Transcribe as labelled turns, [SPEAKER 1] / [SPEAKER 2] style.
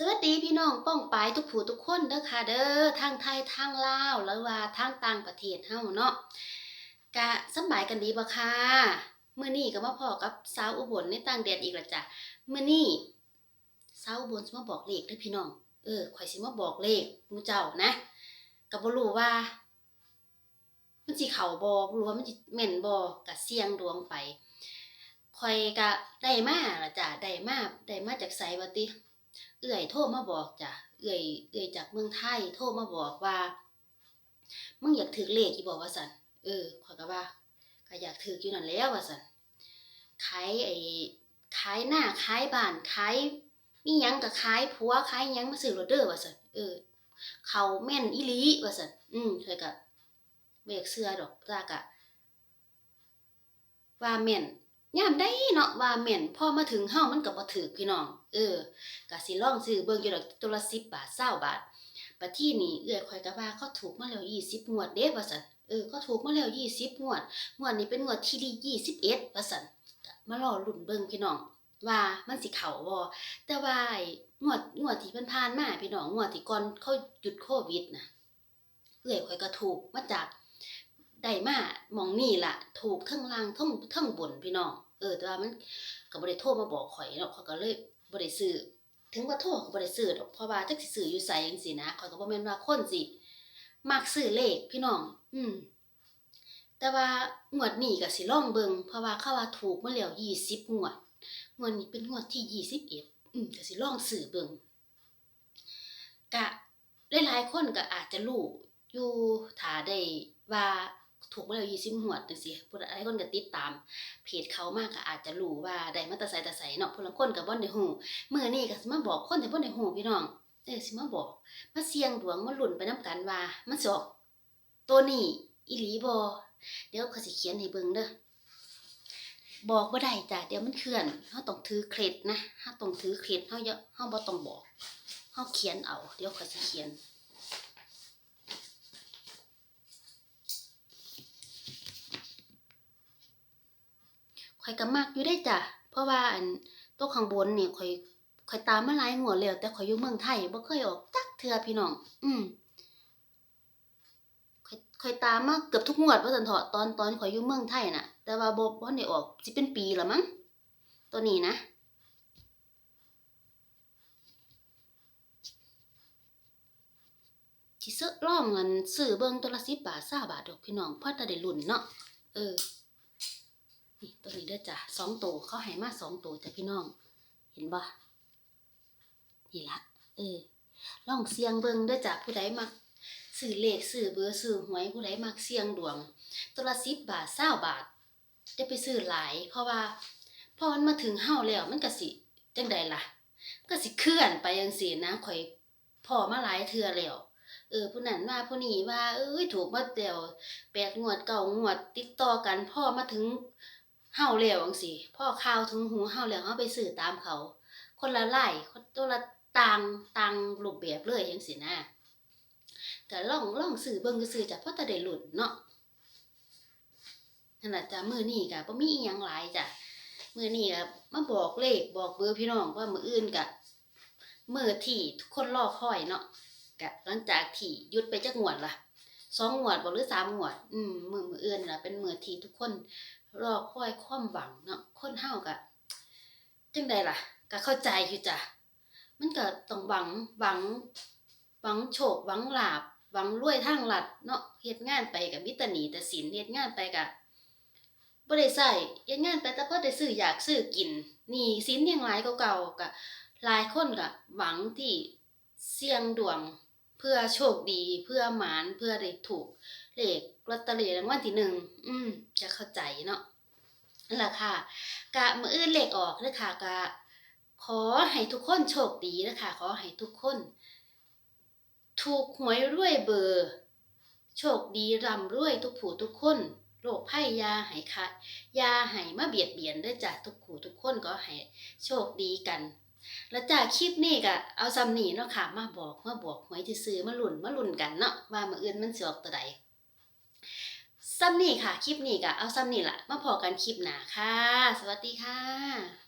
[SPEAKER 1] สวัสดีพี่น้องป้องปายทุกผู้ทุกคนเด้อค่ะเด้อทางไทยทางลาวหรือว่าทางต่างประเทศเฮาเนาะกะสบายกันดีบ่ค่ะมื้อนี้ก็มาพอกับสาวอุบลในต่างแดนอีกและจ้ะมื้อนี้สาวอุบลสิมาบอกเลขเด้อพี่น้อง เออข่อยสิมาบอกเลขหมู่เจ้านะก็บ่รู้ว่า มันสิเข้าบ่บ่รู้ว่ามันสิแม่นบ่ก็เสี่ยงดวงไปข่อยก็ได้มาล่ะจ้ะได้มาได้มาจากไสว่ติ เอื่อยโทรมาบอกจ้ะเอื่อยเอื่อยจากเมืองไทยโทรมาบอกว่ามึงอยากถือเลขอีบอกว่าสันเออขอยก็ว่าก็อยากถืออยู่นั่นแล้วว่าสันขายไอ้ขายหน้าขายบ้านขายมียังก็ขายผัวขายยังมาซื้อรถเด้อว่าสันเออ เขาแม่นอีลีว่าสันอืมข้อยก็บ่อยากเชื่อดอกจ้ากะว่าแม่น ยามใดเนาะว่าแม่นพอมาถึงเฮามันก็บ่ถูกพี่น้อง เออก็สิล่องซื้อเบิ่งอยู่ดอกตัวละ10บบาท20บาทบัดที่นี่เอื้อยข่อยก็ว่าเขาถูกมาแล้ว20งวดเด้ว่าซั่นเออเขาถูกมาแล้ว20งวดงวดนี้เป็นงวดที่ดี21ว่าซั่นมารอลุ้นเบิ่งพี่น้อง ว่ามันสิเข้าบ่แต่ว่างวดงวดที่ผ่านๆมาพี่น้องงวดที่ก่อนเขาหยุดโควิดน่ะเอื้อยข่อยก็ถูกมาจาก ได้มามองนี่ล่ะ ถูกทั้งล่างทั้งทั้งบนพี่น้องเออแต่ว่ามันก็บ่ได้โทรมาบอกข่อยเนาะข่อยก็เลยบ่ได้ซื้อถึงว่าโทรก็บ่ได้ซื้อดอกเพราะว่าจักสิซื้ออยู่ไสจังซี่นะข้อยก็บ่แม่นว่าคนสิมักซื้อเลขพี่น้อง อืมแต่ว่างวดนี้ก็สิลองเบิ่งเพราะว่าเขาว่าถูกมาแล้ว20งวดงวดนี้เป็นงวดที่21อืมก็สิลองซื้อเบิ่งก็หลายๆคนก็อาจจะรู้อยู่ถ้าได้ว่า ถูกมาแล้ว20งวดจังซี่ผู้ใดคนก็ติดตาม เพจเขามากก็อาจจะรู้ว่าได้มาแต่ไสแต่ไสเนาะผู้ลางคนก็บ่ได้ฮู้มื้อนี้ก็สิมาบอกคนที่บ่ได้ฮู้พี่น้องเออสิมาบอก มาเสี่ยงดวงมาลุ้นไปนํกันว่ามันสิออกตัวนี้อีหลีบ่เดี๋ยวเขาสิเขียนให้เบิ่งเด้อบอกบ่ได้จ้ะเดี๋ยวมันเคลื่อนเฮาต้องถือเคล็ดนะเฮาต้องถือเคล็ดเฮาอย่าเฮาบ่ต้องบอกเฮาเขียนเอา เดี๋ยวเขาสิเขียน ข่อยก็มักอยู่ได้จ้ะ เพราะว่าอันต๊ะข้างบนนี่ข่อยข่อยตามมาหลายงวดแล้วแต่ข่อยอยู่เมืองไทยบ่เคยออกจักเทื่อพี่น้อง อืมข่อยข่อยตามมาเกือบทุกงวดว่าซั่นเถาะตอนตอนข่อยอยู่เมืองไทยน่ะ แต่ว่าบ่บ่ได้ออกสิเป็นปีล้วมั้งตัวนี้นะสิซื้อลองอันซื้อเบิ่งตัวละ10บาท20บาทดอกพี่น้องพอจะได้ลุ้นเนาะเออ นี่ตัวนี้เด้อจ้ะสองตัวเขาให้มาสองตัวจ้ะพี่น้อง เห็นบ่นี่ละเออลองเสียงเบิ่งเด้อจ้ะผู้ใดมักซื้อเลขซื้อเบอร์ซื้อหวยผู้ใดมักเสียงดวง ตัวละสิบบาทเศร้าบาทจะไปซื้อหลาย เพราะว่าพอมันมาถึงเฮาแล้วมันก็สิจังใดล่ะก็สิเคลื่อนไปจังซี่นะข่อยพอมาหลายเทื่อแล้วเออผู้นั้นว่าผู้นี้ว่า เอ้ยถูกมาเดียวแปดงวดเก้างวดติดต่อกันพ่อมาถึง เฮาแล้วจังซี่พ่อข่าวถึงหูเฮาแล้วเฮาไปซื้อตามเขา คนละไล่คนตัวละต่างต่างรูปแบบเลยจังซี่นะก็ล่องล่องซื้อเบิ่งซื่อจ้ะเพราะแต่ได้ลุ้นเนาะนั่นล่ะจ้ะมื้อนี้ก็บ่มีอีหยังหลายจ้ะมื้อนี้ก็มาบอกเลขบอกเบอร์พี่น้องว่ามื้ออื่นก็มื้อที่ทุกคนรอคอยเนาะก็หลังจากที่หยุดไปจักงวดล่ะสองงวดบ่หรือสามงวด อืมมื้อมื้ออื่นล่ะเป็นมื้อที่ทุกคน รอคอยความหวังเนาะคนเฮาก็จังใดล่ะก็เข้าใจอยู่จ้ะมันก็ต้องหวังหวังหวังโชคหวังลาภหวังรวยทางลัดเนาะเฮ็ดงานไปก็มีแต่หนีแต่สินเฮ็ดงานไปก็บ่ได้ใช้เฮ็ดงานไปแต่พอได้ซื้ออยากซื้อกินนี้สินยังหลายกว่าเก่าก็หลายคนก็หวังที่เสี่ยงดวงเพื่อโชคดีเพื่อหมานเพื่อได้ถูกเลขลอตเตอรี่รางวัลที่หนึ่งอืม จะเข้าใจเนาะนั่นแหละค่ะกะมืออื่นเลขออกเลยค่ะกะขอให้ทุกคนโชคดีนะคะขอให้ทุกคน ถูกหวยรวยเบอร์ โชคดีร่ำรวยทุกผู้ทุกคนโรคภัยยาให้ค่ะยาให้มาเบียดเบียนด้วยจ้ะทุกผู้ทุกคนก็ให้โชคดีกัน แล้วจากคลิปนี้ก็เอาซ้ำนี้เนาะค่ะ มาบอกมาบอกหวยที่ซื้อมาหลุนมาหลุนกันเนาะว่ามืออื่นมันสิออกตัวใด ซ้ำนี่ค่ะ คลิปนี้ก็เอาซ้ำนี่ละมาพอกันคลิปหนาค่ะ สวัสดีค่ะ